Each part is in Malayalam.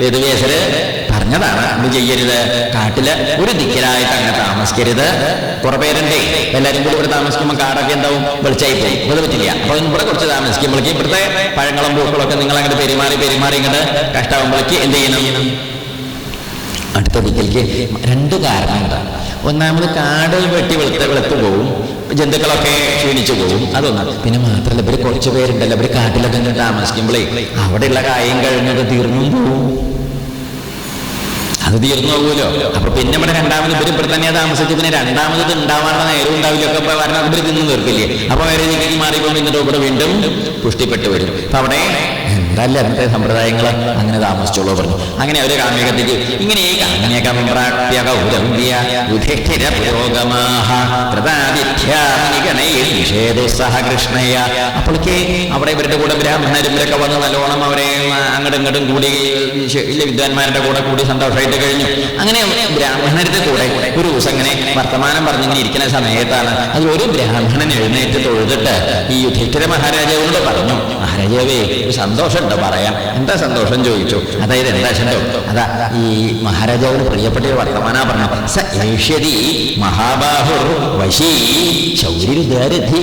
വേദവ്യാസര് പറഞ്ഞതാണ് ഇത് ചെയ്യരുത്. കാട്ടിൽ ഒരു ദിക്കിലായിട്ട് അങ്ങനെ താമസിക്കരുത്. കുറെ പേരുണ്ടേ. എല്ലാരും കൂടി ഇവിടെ താമസിക്കുമ്പോൾ കാടൊക്കെ എന്താവും? വെളിച്ചായി പോയി അത് പറ്റില്ല. അപ്പൊ ഇവിടെ കുറച്ച് താമസിക്കുമ്പോഴേക്ക് ഇവിടുത്തെ പഴങ്ങളും പൂക്കളൊക്കെ നിങ്ങൾ അങ്ങോട്ട് പെരുമാറി പെരുമാറി ഇങ്ങോട്ട് കഷ്ടാവുമ്പോഴേക്ക് എന്ത് ചെയ്യണം? അടുത്ത ദിക്കലേക്ക് രണ്ട് കാരണമുണ്ട് ഒന്നാമത് കാട് വെട്ടി വെളുത്ത് വെളുത്ത് പോവും. ജന്തുക്കളൊക്കെ ക്ഷീണിച്ചു പോകും. അതൊന്ന്. പിന്നെ മാത്രമല്ല ഇവർ കുറച്ച് പേരുണ്ടല്ലോ ഇവർ കാട്ടിലൊക്കെ ഇങ്ങനെ താമസിക്കുമ്പോഴേ അവിടെയുള്ള കായും കഴിഞ്ഞൊക്കെ തീർന്നു പോവും. അത് തീർന്നു പോകുമല്ലോ അപ്പൊ പിന്നെ ഇവിടെ രണ്ടാമത് ഇവർ ഇവിടെ തന്നെ താമസിച്ച് പിന്നെ രണ്ടാമത് ഉണ്ടാവാനുള്ള നേരം ഉണ്ടാവില്ല. ഒക്കെ പറഞ്ഞാൽ ഇവർ തിന്നു തീർക്കില്ലേ? അപ്പൊ വേറെ മാറിക്കൊണ്ട് ഇന്നിട്ട് ഇവിടെ വീണ്ടും പുഷ്ടിപ്പെട്ടു വരും. അപ്പൊ അവിടെ എന്തല്ല അന്നത്തെ സമ്പ്രദായങ്ങൾ അങ്ങനെ താമസിച്ചോളൂ പറഞ്ഞു. അങ്ങനെ അവർ കാമ്യകത്തേക്ക് ഇങ്ങനെ കാമ്യകം പ്രാപ്യ സഹകൃഷ്ണയ അപ്പോഴേക്ക് അവിടെ ഇവരുടെ കൂടെ ബ്രാഹ്മണരും ഇവരൊക്കെ വന്ന് നല്ലോണം അവരെ അങ്ങോട്ടും ഇങ്ങോട്ടും കൂടി വിദ്വാൻമാരുടെ കൂടെ കൂടി സന്തോഷമായിട്ട് കഴിഞ്ഞു. അങ്ങനെ ബ്രാഹ്മണരുടെ കൂടെ ഒരു ദിവസം ഇങ്ങനെ വർത്തമാനം പറഞ്ഞിങ്ങനെ ഇരിക്കുന്ന സമയത്താണ് അതിൽ ഒരു ബ്രാഹ്മണൻ എഴുന്നേറ്റ് തൊഴുതിട്ട് ഈ യുധിഷ്ഠിര മഹാരാജാവിനോട് പറഞ്ഞു മഹാരാജാവേ ഒരു സന്തോഷമുണ്ട് പറയാം? എന്താ സന്തോഷം ചോദിച്ചു. അതായത് എന്താ ശണ്ടോ അതാ ഈ മഹാരാജാവിന് പ്രിയപ്പെട്ട ഒരു വർത്തമാന പറഞ്ഞു സ ഏഷ്യതി മഹാബാഹു വശീ ശൗര്യരുദാരധീ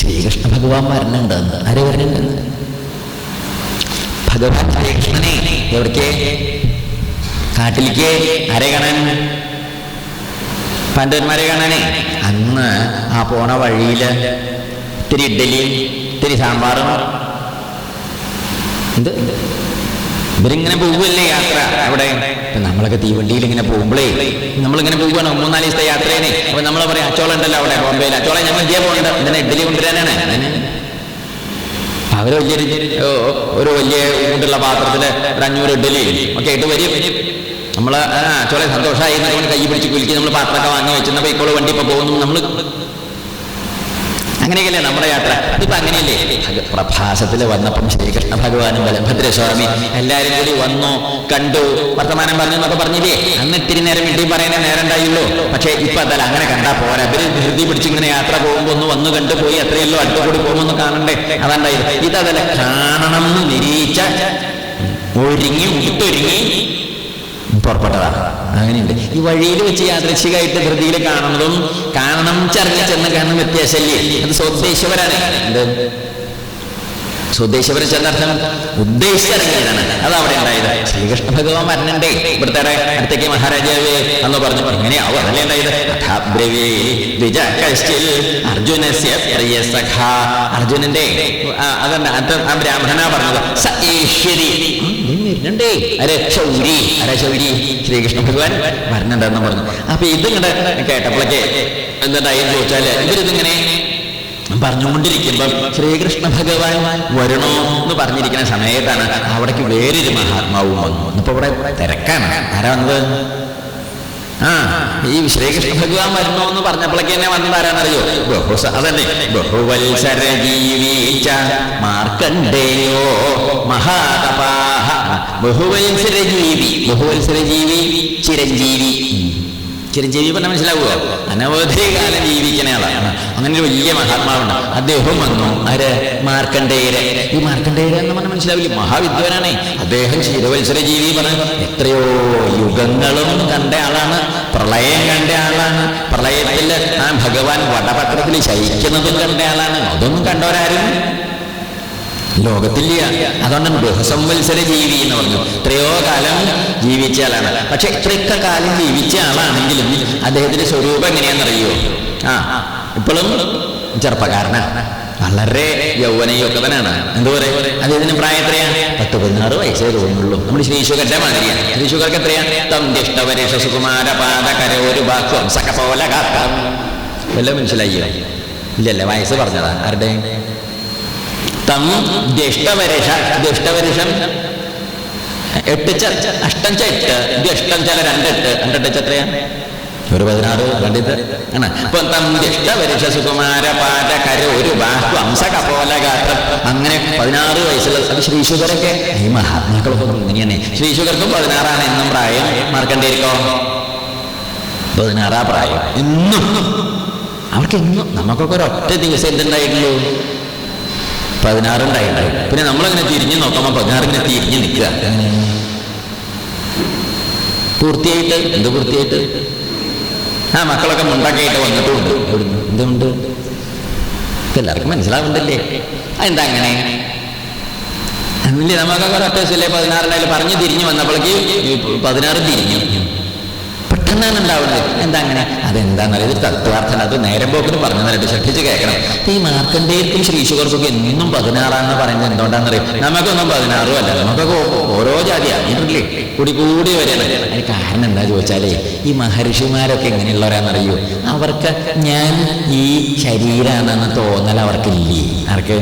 ശ്രീകൃഷ്ണ ഭഗവാൻ വരണുണ്ടെന്ന് ആര് വരണുണ്ടെന്ന് ഭഗവാൻ ശ്രീകൃഷ്ണനെ. എവിടേക്ക്? കാട്ടിലേക്ക്. ആരെ കാണാൻ? പാണ്ഡവന്മാരെ കാണാനേ. അന്ന് ആ പോണ വഴിയിൽ ഇത്തിരി ഇഡ്ഡലിയും ഇത്തിരി സാമ്പാറും എന്ത്? ഇവരിങ്ങനെ പോവല്ലേ യാത്ര? അവിടെ. നമ്മളൊക്കെ തീവണ്ടിയിൽ ഇങ്ങനെ പോകുമ്പോഴേ നമ്മളിങ്ങനെ പോവുകയാണ്. മൂന്നാൽ ദിവസത്തെ യാത്രേനെ അപ്പൊ നമ്മൾ പറയാം അച്ചോള ഉണ്ടല്ലോ അവിടെ ബോംബെയിൽ അച്ചോള ഞങ്ങൾ ഇന്ത്യ പോകണ്ട ഇതിനെ ഇഡ്ഡലി കൊണ്ടുവരാനാണ്. വലിയൊരു ഓ, ഒരു വലിയ ഊട്ടുള്ള പാത്രത്തിൽ ഒരു അഞ്ഞൂറ് ഇഡ്ഡലി ഒക്കെ ആയിട്ട് വരും. നമ്മൾ അച്ചോളെ ചോളെ സന്തോഷമായി കൈ പിടിച്ച് കുലുക്കി നമ്മൾ പാത്രമൊക്കെ വാങ്ങി വെച്ചിരുന്നപ്പോ ഇപ്പോൾ വണ്ടി ഇപ്പൊ പോകുന്നു. നമ്മൾ അങ്ങനെയൊക്കെയല്ലേ നമ്മുടെ യാത്ര? അതിപ്പോ അങ്ങനെയല്ലേ? പ്രഭാസത്തിൽ വന്നപ്പം ശ്രീകൃഷ്ണ ഭഗവാനും ബലഭദ്രസ്വാമി എല്ലാരും കൂടി വന്നു കണ്ടു. വർത്തമാനം പറഞ്ഞു എന്നൊക്കെ പറഞ്ഞില്ലേ? അന്ന് ഇത്തിരി നേരം വീട്ടിൽ പറയുന്ന നേരം ഉണ്ടായുള്ളൂ. പക്ഷേ ഇപ്പൊ അതല്ല അങ്ങനെ കണ്ടാ പോരാ. ഇവർ ധൃതി പിടിച്ച് ഇങ്ങനെ യാത്ര പോകുമ്പോ ഒന്ന് വന്നു കണ്ടു പോയി അത്രയല്ലോ അടുത്ത കൂടി പോകുമ്പോൾ കാണണ്ടേ? അതാണ്ടായത് ഇതതല്ല കാണണം എന്ന് നിരീച്ച ഒരുങ്ങി ഉടുത്തൊരുങ്ങി പുറപ്പെട്ടതാണ്. അങ്ങനെയുണ്ട്. ഈ വഴിയിൽ വെച്ച് യാദൃശികമായിട്ട് ധൃതിയിൽ കാണുന്നതും കാണണം ചർച്ച ചെന്ന് കാണുന്ന വ്യത്യാസമല്ലേ? അത് സ്വദേശപരാണ് എന്ത്? സ്വദേശപരം ചെന്നർത്ഥം ഉദ്ദേശിച്ചിറങ്ങിയതാണ് അത് അവിടെ ഉണ്ടായത്. ശ്രീകൃഷ്ണ ഭഗവാൻ വരണണ്ടേ ഇവിടുത്തെ അടുത്തേക്ക് മഹാരാജാവേ എന്ന് പറഞ്ഞു. എങ്ങനെയാവും അതല്ലേ ഉണ്ടായത്? സഖ. അർജുനന്റെ അതല്ല ബ്രാഹ്മണനാ പറഞ്ഞത്. സ വരുന്നുണ്ടേ. അരെ ശൗരി അരെ ശൗരി. ശ്രീകൃഷ്ണ ഭഗവാൻ വരണുണ്ടെന്ന് പറഞ്ഞു. അപ്പൊ ഇതിങ്ങടെ എന്താ എന്തായി ചോദിച്ചാൽ ഇവരിതിങ്ങനെ പറഞ്ഞുകൊണ്ടിരിക്കുമ്പം ശ്രീകൃഷ്ണ ഭഗവാൻ വരണോ എന്ന് പറഞ്ഞിരിക്കുന്ന സമയത്താണ് അവിടേക്ക് വേറൊരു മഹാത്മാവും വന്നു. ഇന്നിപ്പോ ഇവിടെ തിരക്കാണ്. ആരാ വന്നത്? ആ ഈ ശ്രീകൃഷ്ണ ഭഗവാൻ വരണോ എന്ന് പറഞ്ഞപ്പോഴേക്ക് തന്നെ വന്നത് ആരാണെന്നറിയോ ബഹുസ അതല്ലേ? ബഹുവത്സര ജീവിച്ച മാർക്കണ്ടേയോ മഹാതപാഹ ബഹുവത്സര ജീവി ചിരഞ്ജീവി. ചിരഞ്ജീവി പറഞ്ഞാൽ മനസ്സിലാവുമോ? അനവധി കാലം ജീവിക്കുന്ന ആളാണ്. അങ്ങനെ ഒരു വലിയ മഹാത്മാവുണ്ട്. അദ്ദേഹം വന്നു. ആര്? മാർക്കണ്ഡേയര് ഈ മാർക്കണ്ഡേയര് എന്ന് പറഞ്ഞാൽ മനസ്സിലാവില്ല? മഹാവിദ്വാനാണ്. അദ്ദേഹം ക്ഷീരവത്സര ജീവി പറഞ്ഞ. എത്രയോ യുഗങ്ങളും കണ്ട ആളാണ്. പ്രളയം കണ്ട ആളാണ്. പ്രളയത്തിൽ ആ ഭഗവാൻ വടപത്രത്തിൽ ശയിക്കുന്നതും കണ്ട ആളാണ്. അതൊന്നും കണ്ടവരാരും ലോകത്തില്ല അതുകൊണ്ടാണ് ബഹുസംവത്സര ജീവി എന്ന് പറഞ്ഞു. എത്രയോ കാലം ജീവിച്ച ആളാണ്. പക്ഷെ ഇത്രയൊക്കെ കാലം ജീവിച്ച ആളാണെങ്കിലും അദ്ദേഹത്തിന്റെ സ്വരൂപം എങ്ങനെയാണെന്നറിയോ? ആ ഇപ്പോഴും ചെറുപ്പക്കാരനാണ് വളരെ യൗവനയുക്തനാണ് എന്താ പറയുക അദ്ദേഹത്തിന് പ്രായം എത്രയാ? പത്ത് പതിനാറ് വയസ്സേ തോന്നുള്ളൂ. നമ്മൾ ശ്രീശുഖന്റെ മാതിരിയാണ്. ശ്രീശുഖർക്ക് എത്രയാ? തന്തിഷ്ടവരേഷ സുകുമാര പാത കരോരു ബാഹ്വം സകപോല കാക്കാം എല്ലാം മനസ്സിലായി ഇല്ലല്ലേ വയസ്സ് പറഞ്ഞതാ. ആരുടെ? തം ജ്യേഷ്ഠവരഷ ജ്യേഷ്ഠവരുഷം. എട്ട് ച അഷ്ടം ച എട്ട് ജ്യേഷ്ഠം ചില രണ്ടെട്ട് രണ്ടെട്ട് എത്രയാ? ഒരു പതിനാറ് പണ്ഡിത് ആണ്. അപ്പൊ തം ജ്യേഷ്ഠവരുഷ സുകുമാര പാല കര ഒരു ബാഹു അംസ കപോല ഗാത്രം അങ്ങനെ പതിനാറ് വയസ്സുള്ള അത് ശ്രീശുഖരൊക്കെ. ഈ മഹാത്മാക്കളൊക്കെ ഇങ്ങനെയാണ്. ശ്രീശുഖർക്കും പതിനാറാണ് എന്നും പ്രായം. മാർക്കണ്ടേരിക്കോ പതിനാറാ പ്രായം. എന്നും. അവർക്ക് എന്നും നമുക്കൊക്കെ ഒരൊറ്റ ദിവസം എന്തുണ്ടായിട്ടുള്ളൂ? പതിനാറുണ്ടായിട്ട് പിന്നെ നമ്മളങ്ങനെ തിരിഞ്ഞു നോക്കുമ്പോൾ പതിനാറിങ്ങനെ തിരിഞ്ഞു നിൽക്കുക. പൂർത്തിയായിട്ട്? എന്ത് പൂർത്തിയായിട്ട്? ആ മക്കളൊക്കെ മുണ്ടാക്കിയിട്ട് വന്നിട്ടുണ്ട് എന്തുണ്ട്? എല്ലാവർക്കും മനസ്സിലാവുന്നില്ലേ അതെന്താ അങ്ങനെ? ഇല്ലേ നമുക്കൊക്കെ ഒരു അത്യാവശ്യമല്ലേ പതിനാറിനായാലും പറഞ്ഞ് തിരിഞ്ഞു വന്നപ്പോഴേക്ക് പതിനാറ് തിരിഞ്ഞു. പെട്ടെന്നാണ് ഉണ്ടാവുന്നത് എന്താ അങ്ങനെ അതെന്താണെന്നറിയത് തത്വാർത്ഥന അത് നേരം പോക്കിന് പറഞ്ഞു തരട്ടെ. ശ്രദ്ധിച്ച് കേൾക്കണം. ഈ മാർക്കണ്ടേർക്കും ശ്രീശുകർക്കൊക്കെ എന്നും പതിനാറാന്ന് പറയുന്നത് എന്തുകൊണ്ടാണെന്നറിയാം? നമുക്കൊന്നും പതിനാറും അല്ല. നമുക്കൊക്കെ ഓരോ ജാതി അറിഞ്ഞിട്ടില്ലേ കൂടി കൂടി വരെയാണ് അതിന് കാരണം എന്താ ചോദിച്ചാലേ ഈ മഹർഷിമാരൊക്കെ എങ്ങനെയുള്ളവരാണെന്നറിയോ അവർക്ക് ഞാൻ ഈ ശരീരമാണെന്ന് തോന്നൽ അവർക്കില്ലേ? ആർക്ക്?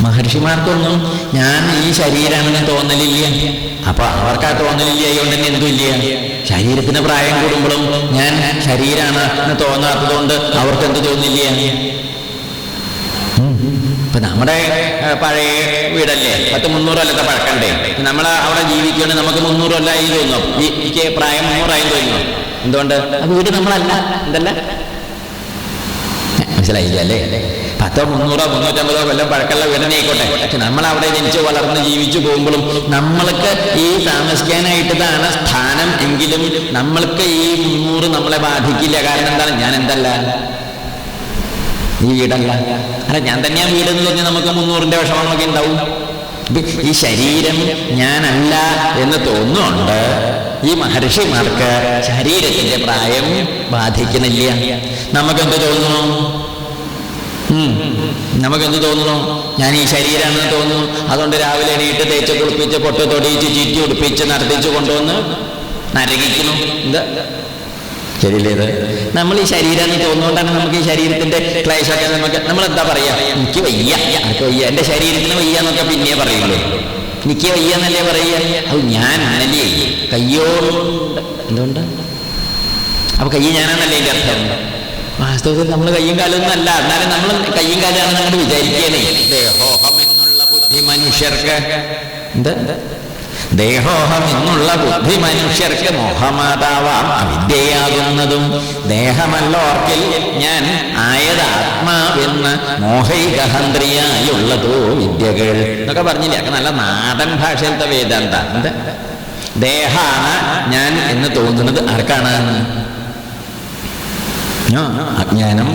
മഹർഷിമാർക്കൊന്നും ഞാൻ ഈ ശരീരമാണെന്ന് തോന്നലില്ല. അപ്പൊ അവർക്ക് ആ തോന്നലില്ല അതുകൊണ്ട് തന്നെ എന്തും ഇല്ല ശരീരത്തിന് പ്രായം കൂടുമ്പോഴും ഞാൻ ശരീരമാണ് എന്ന് തോന്നാത്തതുകൊണ്ട് അവർക്ക് എന്ത് തോന്നില്ല. ഇപ്പൊ നമ്മുടെ പഴയ വീടല്ലേ? പത്ത് മുന്നൂറ് കൊല്ലത്തെ പഴക്കണ്ടേ നമ്മൾ അവിടെ ജീവിക്കുകയാണ് നമുക്ക് മുന്നൂറ് കൊല്ലമായി തോന്നും. എനിക്ക് പ്രായം മുന്നൂറായി തോന്നുന്നു. എന്തുകൊണ്ട്? വീട് നമ്മളല്ല. എന്തല്ല? മനസ്സിലായില്ല? അല്ലേ? പത്തോ മുന്നൂറോ മുന്നൂറ്റമ്പതോ കൊല്ലം പഴക്കമുള്ള വീടനെ ആയിക്കോട്ടെ. പക്ഷെ നമ്മൾ അവിടെ ജനിച്ച് വളർന്ന് ജീവിച്ചു പോകുമ്പോഴും നമ്മൾക്ക് ഈ താമസിക്കാനായിട്ടതാണ് സ്ഥാനം എങ്കിലും നമ്മൾക്ക് ഈ മുന്നൂറ് നമ്മളെ ബാധിക്കില്ല. കാരണം എന്താണ്? ഞാൻ എന്തല്ല? ഈ വീടല്ല. അല്ല ഞാൻ തന്നെയാ വീടെന്ന് പറഞ്ഞ് നമുക്ക് മുന്നൂറിന്റെ വിഷമങ്ങളൊക്കെ ഉണ്ടാവും. ഈ ശരീരം ഞാനല്ല എന്ന് തോന്നുന്നുണ്ട്. ഈ മഹർഷിമാർക്ക് ശരീരത്തിന്റെ പ്രായം ബാധിക്കുന്നില്ല. നമുക്കെന്ത് തോന്നുന്നു. നമുക്കെന്ത് തോന്നുന്നു? ഞാൻ ഈ ശരീരമാണെന്ന് തോന്നുന്നു. അതുകൊണ്ട് രാവിലെ എണീട്ട് തേച്ച് കുളിപ്പിച്ച് പൊട്ട് തൊടിയിച്ച് ചീറ്റി ഉടുപ്പിച്ച് നടത്തിച്ച് കൊണ്ടുവന്ന് നരകിക്കുന്നു. എന്താ? ശരിയല്ലേ നമ്മൾ ഈ ശരീരമെന്ന് തോന്നുകൊണ്ടാണ് നമുക്ക് ഈ ശരീരത്തിന്റെ ക്ലേശമൊക്കെ നമുക്ക് നമ്മൾ എന്താ പറയാ? എനിക്ക് വയ്യ. എനിക്ക് വയ്യ? എന്റെ ശരീരത്തിന് വയ്യ എന്നൊക്കെ പിന്നെ പറയുള്ളൂ. എനിക്ക് വയ്യ എന്നല്ലേ പറയുക? അത് ഞാൻ അനലിയ കയ്യോ എന്തുകൊണ്ട്? അപ്പൊ കയ്യ് ഞാനാണല്ലേ എന്റെ അർത്ഥം? വാസ്തവത്തിൽ നമ്മൾ കയ്യും കാലൊന്നും അല്ല. എന്നാലും നമ്മൾ കയ്യും കാലാണെന്ന് നമ്മൾ വിചാരിക്കണേ ദേഹോഹം എന്നുള്ള ബുദ്ധി മനുഷ്യർക്ക് എന്താ? ദേഹോഹം എന്നുള്ള ബുദ്ധി മനുഷ്യർക്ക് മോഹമാതാവാം അവിദ്യയാകുന്നതും ദേഹമല്ലോർക്കിൽ ഞാൻ ആയത് ആത്മാവെന്ന് മോഹൈകഹന്ത്രിയായുള്ളതോ വിദ്യകൾ എന്നൊക്കെ പറഞ്ഞില്ലേ? അത് നല്ല നാടൻ ഭാഷയിലത്തെ വേദാന്ത. എന്താ? ദേഹാണ് ഞാൻ എന്ന് തോന്നുന്നത് ആർക്കാണ്? അജ്ഞാനം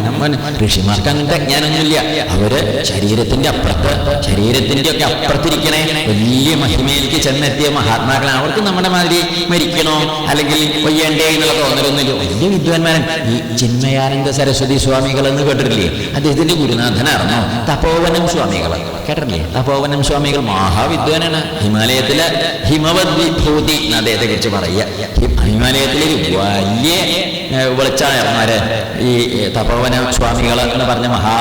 ഋഷിമാർക്ക് അങ്ങനത്തെ അജ്ഞാനമൊന്നുമില്ല. അവർ ശരീരത്തിന്റെ അപ്പുറത്ത് ശരീരത്തിന്റെ ഒക്കെ അപ്പുറത്തിരിക്കണേ. വലിയ മഹിമയിലേക്ക് ചെന്നെത്തിയ മഹാത്മാക്കളെ അവർക്ക് നമ്മുടെ മാതിരി മരിക്കണോ? അല്ലെങ്കിൽ കൊയ്യണ്ടേ എന്നുള്ള തോന്നലൊന്നുമില്ല. വലിയ വിദ്വാൻമാരൻ. ഈ ചിന്മയാനന്ദ സരസ്വതി സ്വാമികൾ എന്ന് കേട്ടിട്ടില്ലേ? അദ്ദേഹത്തിന്റെ ഗുരുനാഥനായിരുന്നു തപോവനം സ്വാമികൾ. കേട്ടിട്ടില്ലേ? തപോവനം സ്വാമികൾ മഹാവിദ്വാനാണ്. ഹിമാലയത്തിലെ ഹിമവത് വിഭൂതി അദ്ദേഹത്തെ കുറിച്ച് പറയുക. ഹിമാലയത്തിലെ വലിയ വെളിച്ചായർമാര് ഈ തപോവന സ്വാമികൾ എന്ന് പറഞ്ഞ മഹാ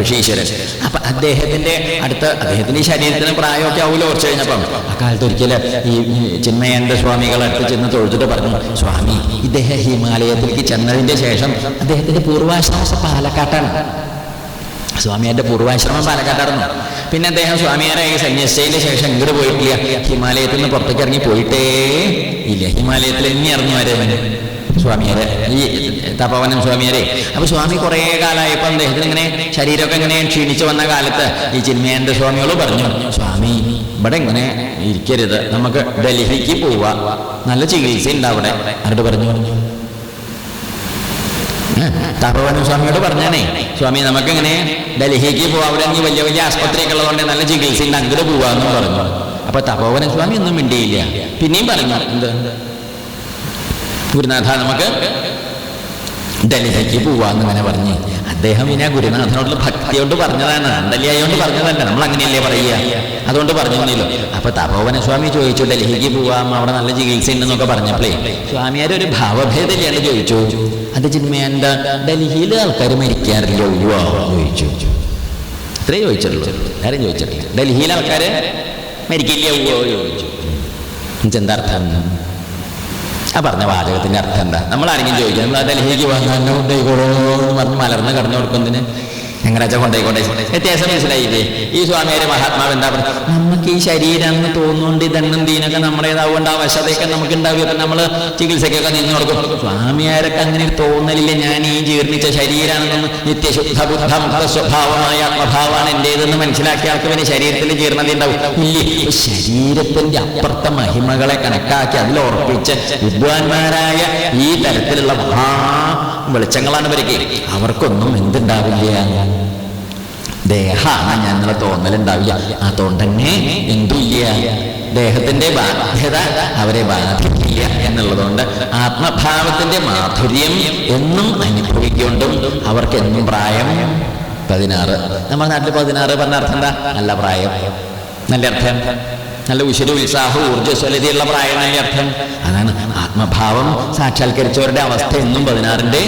ഋഷീശ്വരൻ. അപ്പൊ അദ്ദേഹത്തിന്റെ അടുത്ത് അദ്ദേഹത്തിന്റെ ശരീരത്തിന് പ്രായമൊക്കെ ആവുമല്ലോ കുറച്ച് കഴിഞ്ഞപ്പം. അക്കാലത്ത് ഒരിക്കൽ ഈ ചിന്മയന്റെ സ്വാമികളെ അടുത്ത് ചെന്ന് തൊഴുതിട്ട് പറഞ്ഞു സ്വാമി ഇദ്ദേഹം ഹിമാലയത്തിലേക്ക് ചെന്നതിന്റെ ശേഷം അദ്ദേഹത്തിന്റെ പൂർവാശ്രമം പാലക്കാട്ടാണ്. സ്വാമിയാരുടെ പൂർവാശ്രമം പാലക്കാട്ടായിരുന്നു. പിന്നെ അദ്ദേഹം സ്വാമിയാരെ സന്യസിച്ചതിന് ശേഷം ഇങ്ങോട്ട് പോയിട്ടില്ല. ഹിമാലയത്തിൽ നിന്ന് പുറത്തേക്ക് ഇറങ്ങി പോയിട്ടേ ഇല്ല. ഹിമാലയത്തിൽ ഇനി ഇറങ്ങി വരെ സ്വാമിയാരെ ഈ തപവനം സ്വാമിയാരെ അപ്പൊ സ്വാമി കുറേ കാലമായപ്പോൾ അദ്ദേഹത്തിന് ഇങ്ങനെ ശരീരമൊക്കെ ഇങ്ങനെ ക്ഷീണിച്ചു വന്ന കാലത്ത് ഈ ചിന്മയാനന്ദ സ്വാമിയോട് പറഞ്ഞു സ്വാമി ഇവിടെ ഇങ്ങനെ ഇരിക്കരുത്. നമുക്ക് ഡൽഹിക്ക് പോവാ. നല്ല ചികിത്സ ഉണ്ട് അവിടെ. അവരോട് പറഞ്ഞു? തപവനം സ്വാമിയോട് പറഞ്ഞാണേ സ്വാമി നമുക്കിങ്ങനെ ഡൽഹിക്ക് പോവാം. അവിടെ ഇനി വലിയ വലിയ ആസ്പത്രിയൊക്കെ ഉള്ളതുകൊണ്ട് നല്ല ചികിത്സ ഉണ്ട്. അങ്ങനെ പോവാന്ന് പറഞ്ഞു. അപ്പൊ തപോവനം സ്വാമി ഒന്നും മിണ്ടിയില്ല. പിന്നെയും പറഞ്ഞു എന്ത്? ഗുരുനാഥ നമുക്ക് ഡൽഹിക്ക് പോവാന്ന് ഇങ്ങനെ പറഞ്ഞ്. അദ്ദേഹം പിന്നെ ഗുരുനാഥനോടുള്ള ഭക്തിയോട് പറഞ്ഞതാണ്. അണ്ടലിയായോണ്ട് പറഞ്ഞതല്ല. നമ്മൾ അങ്ങനെയല്ലേ പറയുക. അതുകൊണ്ട് പറഞ്ഞു പറഞ്ഞല്ലോ അപ്പൊ തപോവന സ്വാമി ചോദിച്ചു ഡൽഹിക്ക് പോവാം അവിടെ നല്ല ചികിത്സ ഉണ്ടെന്നൊക്കെ പറഞ്ഞപ്പോഴേ സ്വാമിയാർ ഒരു ഭാവഭേദമില്ലാണ്ട് ചോദിച്ചു. അത് ചിന്മയാന്ത ഡൽഹിയിൽ ആൾക്കാർ മരിക്കാറില്ല ചോദിച്ചു. ഇത്രേ ചോദിച്ചിട്ടുള്ളൂ. ആരും ചോദിച്ചിട്ടില്ല. ഡൽഹിയിലെ ആൾക്കാർ മരിക്കില്ല ചോദിച്ചു. എന്നുവെച്ചാ എന്താ അർത്ഥം? ആ പറഞ്ഞ വാചകത്തിന്റെ അർത്ഥം എന്താ? നമ്മൾ ആരെങ്കിലും ചോദിക്കാം നമ്മൾ ഡൽഹിക്ക് വന്നു കൊണ്ടേക്കോളൂ എന്ന് പറഞ്ഞ് മലർന്ന് കടന്നു കൊടുക്കുന്നതിന് എങ്ങനെ കൊണ്ടേ വ്യത്യാസം മനസ്സിലായില്ലേ? ഈ സ്വാമിയുടെ മഹാത്മാവ് എന്താ പറയുക നമുക്ക് ഈ ശരീരം എന്ന് തോന്നുന്നുണ്ട് ദണ്ണും ദീനൊക്കെ നമ്മുടേതാവുകൊണ്ട് ആ വശതയൊക്കെ നമുക്ക് ഉണ്ടാവുക നമ്മൾ ചികിത്സയ്ക്കൊക്കെ നിന്ന് കൊടുക്കും. സ്വാമിയാരൊക്കെ അങ്ങനെ തോന്നലില്ല. ഞാൻ ഈ ജീർണിച്ച ശരീരമാണെന്നും നിത്യശുദ്ധ ബുദ്ധ സ്വഭാവമായ ആത്മഭാവമാണ് എന്റേതെന്ന് മനസ്സിലാക്കിയ ആൾക്ക് പിന്നെ ശരീരത്തിൽ ജീർണത ഉണ്ടാവും. ഇല്ലേ? ശരീരത്തിന്റെ അപ്പുറത്തെ മഹിമകളെ കണക്കാക്കി അതിൽ ഉറപ്പിച്ച് വിദ്വാൻമാരായ ഈ തരത്തിലുള്ള മഹാ വെളിച്ചങ്ങളാണ് ഇവർക്ക്. അവർക്കൊന്നും എന്തുണ്ടാവില്ല. ദേഹാണ് എന്നുള്ള തോന്നലുണ്ടാവില്ല അതുകൊണ്ട് തന്നെ എന്തുമില്ല. ദേഹത്തിന്റെ ബാധ്യത അവരെ ബാധിക്കില്ല എന്നുള്ളതുകൊണ്ട് ആത്മഭാവത്തിന്റെ മാധുര്യം എന്നും അനുഭവിക്കൊണ്ടും അവർക്ക് എന്നും പ്രായം പതിനാറ്. നമ്മുടെ നാട്ടിൽ പതിനാറ് പറഞ്ഞ അർത്ഥം എന്താ? നല്ല പ്രായം. നല്ല അർത്ഥം. നല്ല ഉശിര ഉത്സാഹവും ഊർജസ്വലതയുള്ള പ്രായം നല്ല അർത്ഥം. അതാണ് ആത്മഭാവം സാക്ഷാത്കരിച്ചവരുടെ അവസ്ഥ എന്നും പതിനാറിന്റെ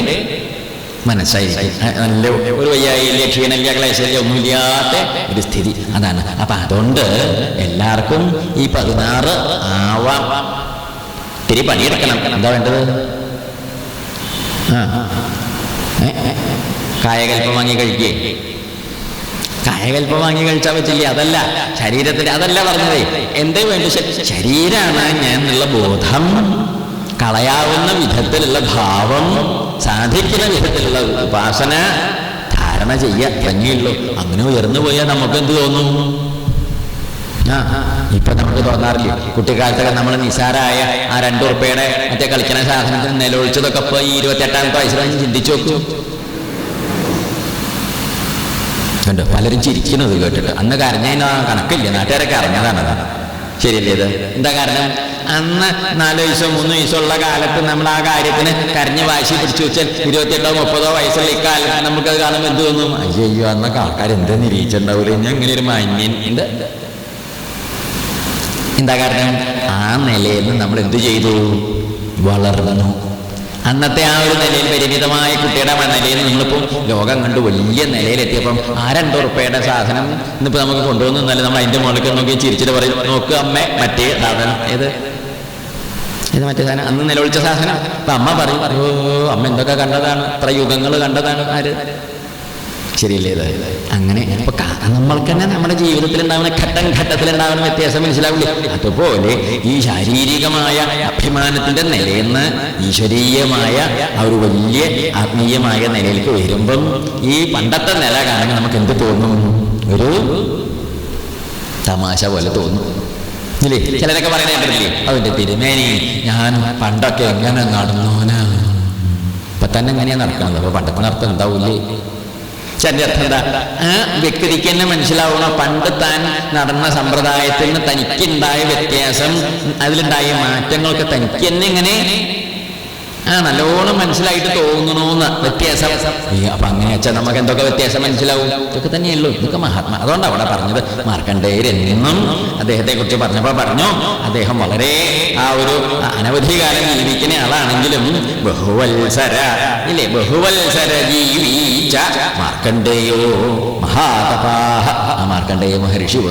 മനസ്സായിരിക്കും. നല്ല ഒരു വയ്യായില്ല ക്ഷീണമില്ല ക്ലേശമില്ല ഒന്നുമില്ലാത്ത ഒരു സ്ഥിതി. അതാണ്. അപ്പൊ അതുകൊണ്ട് എല്ലാവർക്കും ഈ പതിനാറ് ആവാം. ഇത്തിരി പണിയെടുക്കണം. എന്താ വേണ്ടത്? ആ കായകൽപ്പം വാങ്ങി കഴിക്കേ. കായകൽപ്പം വാങ്ങി കഴിച്ചാൽ പറ്റില്ല. അതല്ല ശരീരത്തിന് അതല്ല പറഞ്ഞത്. എന്തേ വേണ്ട ശരീരമാണ് ഞാൻ എന്നുള്ള ബോധം. കളയാവുന്ന വിധത്തിലുള്ള ഭാവം സാധിക്കുന്ന വിധത്തിലുള്ള ഉപാസന ധാരണ ചെയ്യാൻ തന്നെയുള്ളൂ അങ്ങനെ ഉയർന്നു പോയാൽ നമുക്ക് എന്ത് തോന്നും? ആ ഇപ്പൊ നമുക്ക് തോന്നാറില്ല? കുട്ടിക്കാലത്തൊക്കെ നമ്മൾ നിസാരായ ആ രണ്ടു ഉറുപ്പയുടെ മറ്റേ കളിക്കണ സാധനത്തിന് നിലവിളിച്ചതൊക്കെ ഇപ്പൊ ഈ ഇരുപത്തെട്ടാമത്തെ വയസ്സിൽ ചിന്തിച്ചു നോക്കൂ. കണ്ടോ പലരും ചിരിക്കുന്നത് കേട്ടിട്ട് അന്ന് കരഞ്ഞതിന് കണക്കില്ല. നാട്ടുകാരൊക്കെ അറിഞ്ഞതാണ് അത്. ശരിയല്ലേ ഇത്? എന്താ കാരണം? അന്ന് നാല് വയസ്സോ മൂന്ന് വയസ്സോ ഉള്ള കാലത്ത് നമ്മൾ ആ കാര്യത്തിന് കരഞ്ഞ് വാശി പിടിച്ചു വെച്ചാൽ ഇരുപത്തിയെട്ടോ മുപ്പതോ വയസ്സുള്ള ഇക്കാലത്ത് നമുക്കത് കാണുമ്പോൾ എന്ത് തോന്നും? അയ്യോ അന്നൊക്കെ ആൾക്കാർ എന്താ നിരീക്ഷിച്ചിട്ടുണ്ടാവില്ല ഞാൻ ഇങ്ങനെ ഒരു മാന്യൻ ഉണ്ട്. എന്താ കാരണം? ആ നിലയിൽ നമ്മൾ എന്ത് ചെയ്തു? വളർന്നു. അന്നത്തെ ആ ഒരു നിലയിൽ പരിമിതമായ കുട്ടിയുടെ നിലയിൽ നിങ്ങളിപ്പോൾ ലോകം കണ്ട് വലിയ നിലയിലെത്തിയപ്പം ആ രണ്ടു ഉറുപ്പയുടെ സാധനം ഇന്നിപ്പോൾ നമുക്ക് കൊണ്ടുവന്നു എന്നല്ല നമ്മൾ അതിന്റെ മുകളിലേക്ക് നോക്കി ചിരിച്ചിട്ട് പറയും നോക്ക് അമ്മ മറ്റേ സാധനം. ഏത്? ഇത് മറ്റേ സാധനം? അന്ന് നിലവിളിച്ച സാധനം. അപ്പം അമ്മ പറയും ഓ അമ്മ എന്തൊക്കെ കണ്ടതാണ്? ഇത്ര യുഗങ്ങൾ കണ്ടതാണ് ആര്? ശരിയല്ലേ അങ്ങനെ ഇപ്പൊ നമ്മൾക്ക് തന്നെ നമ്മുടെ ജീവിതത്തിൽ ഉണ്ടാവുന്ന ഘട്ടം ഘട്ടത്തിൽ ഉണ്ടാവുന്ന വ്യത്യാസം മനസ്സിലാവില്ലേ? അതുപോലെ ഈ ശാരീരികമായ അഭിമാനത്തിന്റെ നിലയിൽ നിന്ന് ഈശ്വരീയമായ ആ ഒരു വലിയ ആത്മീയമായ നിലയിലേക്ക് വരുമ്പം ഈ പണ്ടത്തെ നില കാണുമ്പോൾ നമുക്ക് എന്ത് തോന്നും? ഒരു തമാശ പോലെ തോന്നും. ഇല്ലേ? ചിലരൊക്കെ പറയുന്നില്ലേ അതിന്റെ തിരുമേനി ഞാൻ പണ്ടൊക്കെ എങ്ങനെ നടന്നോനാ? ഇപ്പൊ തന്നെ എങ്ങനെയാ നടക്കുന്നത് അപ്പൊ പണ്ടത്തെ നടത്തം ഉണ്ടാവൂലേ എന്താ? ആ വ്യക്തിക്ക് തന്നെ മനസ്സിലാവണോ പണ്ട് താൻ നടന്ന സമ്പ്രദായത്തിൽ നിന്ന് തനിക്കുണ്ടായ വ്യത്യാസം അതിലുണ്ടായ മാറ്റങ്ങളൊക്കെ തനിക്ക് തന്നെ ഇങ്ങനെ ആ നല്ലോണം മനസ്സിലായിട്ട് തോന്നണോന്ന് വ്യത്യാസം. അപ്പൊ അങ്ങനെ വെച്ചാൽ നമുക്ക് എന്തൊക്കെ വ്യത്യാസം മനസ്സിലാവും? ഇതൊക്കെ തന്നെയല്ലോ ഇതൊക്കെ മഹാത്മാ അതുകൊണ്ട് അവിടെ പറഞ്ഞത് മാർക്കണ്ഡേയരെന്നും അദ്ദേഹത്തെ കുറിച്ച് പറഞ്ഞപ്പോൾ പറഞ്ഞു അദ്ദേഹം വളരെ ആ ഒരു അനവധി കാലം ജീവിക്കുന്ന ആളാണെങ്കിലും ബഹുവത്സര ഇല്ലേ? ബഹുവത്സര ജീവിച്ച മാർക്കണ്ഡേയോ മഹാതപാഹ. മാർക്കണ്ഡേയ മഹർഷി